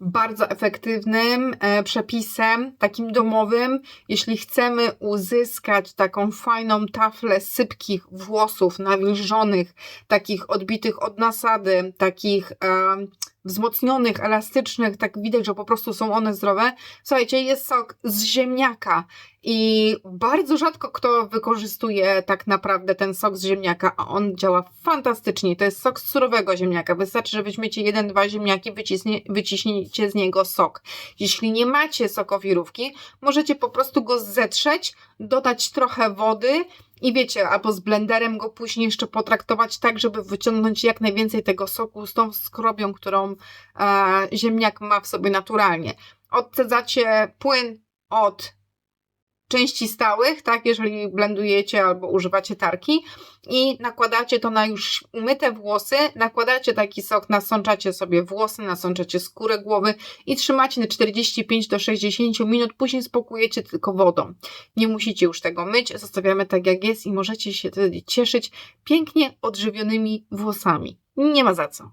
bardzo efektywnym e, przepisem, takim domowym, jeśli chcemy uzyskać taką fajną taflę sypkich włosów nawilżonych, takich odbitych od nasady, takich wzmocnionych, elastycznych, tak widać, że po prostu są one zdrowe. Słuchajcie, jest sok z ziemniaka i bardzo rzadko kto wykorzystuje tak naprawdę ten sok z ziemniaka, a on działa fantastycznie. To jest sok z surowego ziemniaka. Wystarczy, że weźmiecie jeden, dwa ziemniaki, wycisnie, z niego sok. Jeśli nie macie sokowirówki, możecie po prostu go zetrzeć, dodać trochę wody i wiecie, albo z blenderem go później jeszcze potraktować tak, żeby wyciągnąć jak najwięcej tego soku z tą skrobią, którą e, ziemniak ma w sobie naturalnie. Odcedzacie płyn od części stałych, tak, jeżeli blendujecie albo używacie tarki i nakładacie to na już umyte włosy, nakładacie taki sok, nasączacie sobie włosy, nasączacie skórę głowy i trzymacie na 45 do 60 minut, później spokujecie tylko wodą. Nie musicie już tego myć, zostawiamy tak jak jest i możecie się wtedy cieszyć pięknie odżywionymi włosami. Nie ma za co.